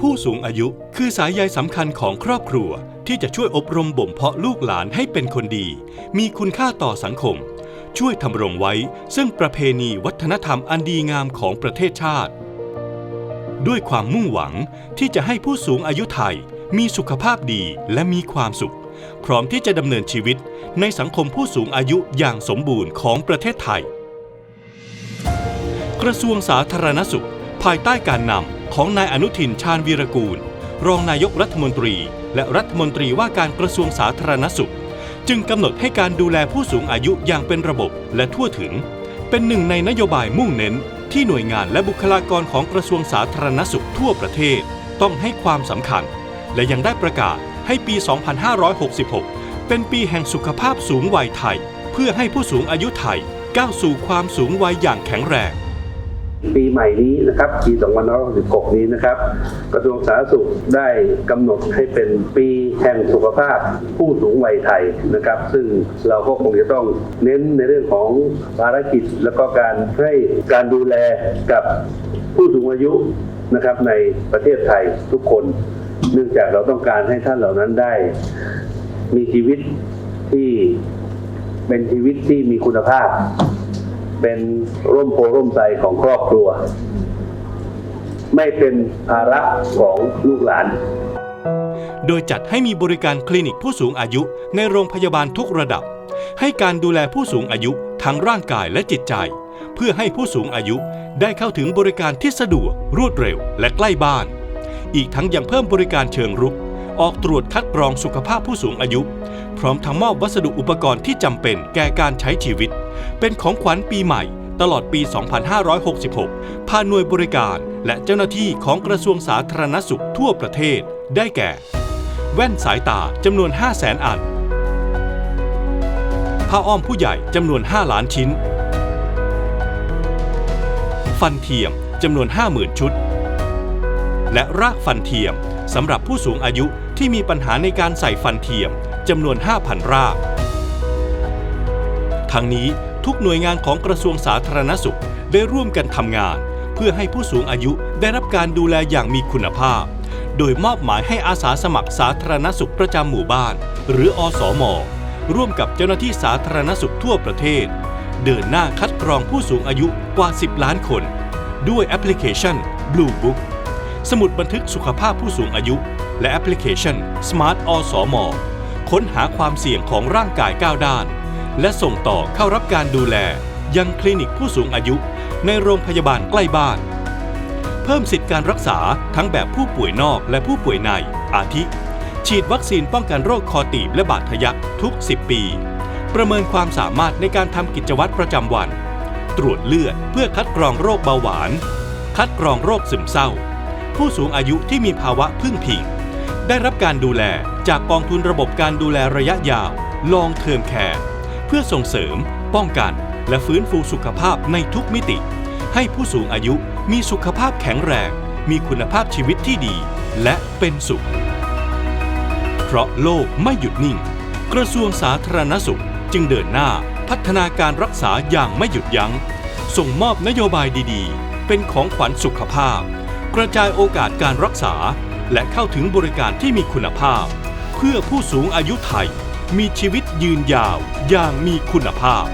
ผู้สูงอายุ คือสายใยสำคัญของครอบครัวที่จะช่วยอบรมบ่มเพาะลูกหลานให้เป็นคนดี มีคุณค่าต่อสังคม ช่วยทำรงไว้ ซึ่งประเพณีวัฒนธรรมอันดีงามของประเทศชาติ ด้วยความมุ่งหวังที่จะให้ผู้สูงอายุไทย มีสุขภาพดีและมีความสุข พร้อมที่จะดำเนินชีวิต ในสังคมผู้สูงอายุอย่างสมบูรณ์ของประเทศไทย กระทรวงสาธารณสุข ภายใต้การนำ ของนายอนุทินชาญวีรกูล รองนายกรัฐมนตรี และรัฐมนตรีว่าการกระทรวงสาธารณสุข จึงกำหนดให้การดูแลผู้สูงอายุอย่างเป็นระบบและทั่วถึง เป็นหนึ่งในนโยบายมุ่งเน้น ที่หน่วยงานและบุคลากรของกระทรวงสาธารณสุขทั่วประเทศ ต้องให้ความสำคัญ และยังได้ประกาศให้ปี 2566 เป็นปีแห่งสุขภาพสูงวัยไทย เพื่อให้ผู้สูงอายุไทยก้าวสู่ความสูงวัยอย่างแข็งแรง ปีใหม่นี้นะครับปี2566 นี้นะครับ กระทรวงสาธารณสุขได้กำหนดให้เป็นปีแห่งสุขภาพผู้สูงวัยไทยนะครับ ซึ่งเราก็คงจะต้องเน้นในเรื่องของภารกิจ แล้วก็การให้การดูแลกับผู้สูงอายุนะครับในประเทศไทยทุกคน เนื่องจากเราต้องการให้ท่านเหล่านั้นได้ มีชีวิตที่เป็นชีวิตที่มีคุณภาพ เป็นร่มโพร่มไทรของครอบครัว ไม่เป็นภาระของลูกหลาน โดยจัดให้มีบริการคลินิกผู้สูงอายุในโรงพยาบาลทุกระดับ ให้การดูแลผู้สูงอายุทั้งร่างกายและจิตใจ เพื่อให้ผู้สูงอายุได้เข้าถึงบริการที่สะดวก รวดเร็ว และใกล้บ้าน อีกทั้งยังเพิ่มบริการเชิงรุก ออกตรวจคัดกรองสุขภาพผู้สูงอายุ พร้อมทั้งมอบวัสดุอุปกรณ์ที่จำเป็นแก่การใช้ชีวิต เป็นของขวัญปีใหม่ ตลอดปี 2566 ผ่านหน่วยบริการ และเจ้าหน้าที่ของกระทรวงสาธารณสุขทั่วประเทศ ได้แก่ แว่นสายตาจำนวน 5 0 0แสนอัน ผ้าอ้อมผู้ใหญ่จำนวน 5 ล้านชิ้น ฟันเทียมจำนวน 50,000 ชุด และรากฟันเทียมสำหรับผู้สูงอายุที่มีปัญหาในการใส่ฟันเทียมจำนวน 5,000 ราก ทั้งนี้ทุกหน่วยงานของกระทรวงสาธารณสุขได้ร่วมกันทำงาน เพื่อให้ผู้สูงอายุได้รับการดูแลอย่างมีคุณภาพ โดยมอบหมายให้อาสาสมัครสาธารณสุขประจำหมู่บ้าน หรืออสมร่วมกับเจ้าหน้าที่สาธารณสุขทั่วประเทศ เดินหน้าคัดกรองผู้สูงอายุกว่า 10 ล้านคน ด้วยแอปพลิเคชัน Blue Book สมุดบันทึกสุขภาพผู้สูงอายุ และแอปพลิเคชัน Smart อสมค้นหาความเสี่ยงของร่างกายก้าวด้าน และส่งต่อเข้ารับการดูแล ยังคลินิกผู้สูงอายุในโรงพยาบาลใกล้บ้าน เพิ่มสิทธิการรักษาทั้งแบบผู้ป่วยนอกและผู้ป่วยใน อาทิ ฉีดวัคซีนป้องกันโรคคอตีบและบาดทะยักทุก 10 ปี ประเมินความสามารถในการทำกิจวัตรประจำวัน ตรวจเลือดเพื่อคัดกรองโรคเบาหวาน คัดกรองโรคซึมเศร้า ผู้สูงอายุที่มีภาวะพึ่งพิง ได้รับการดูแลจากกองทุนระบบการดูแลระยะยาว Long Term Care เพื่อส่งเสริม ป้องกัน และฟื้นฟูสุขภาพในทุกมิติ ให้ผู้สูงอายุมีสุขภาพแข็งแรง มีคุณภาพชีวิตที่ดี และเป็นสุข เพราะโลกไม่หยุดนิ่ง กระทรวงสาธารณสุขจึงเดินหน้าพัฒนาการรักษาอย่างไม่หยุดยัง้ง ส่งมอบนโยบายดีๆ เป็นของขวัญสุขภาพ กระจายโอกาสการรักษา และเข้าถึงบริการที่มีคุณภาพ เพื่อผู้สูงอายุไทย มีชีวิตยืนยาวอย่างมีคุณภาพ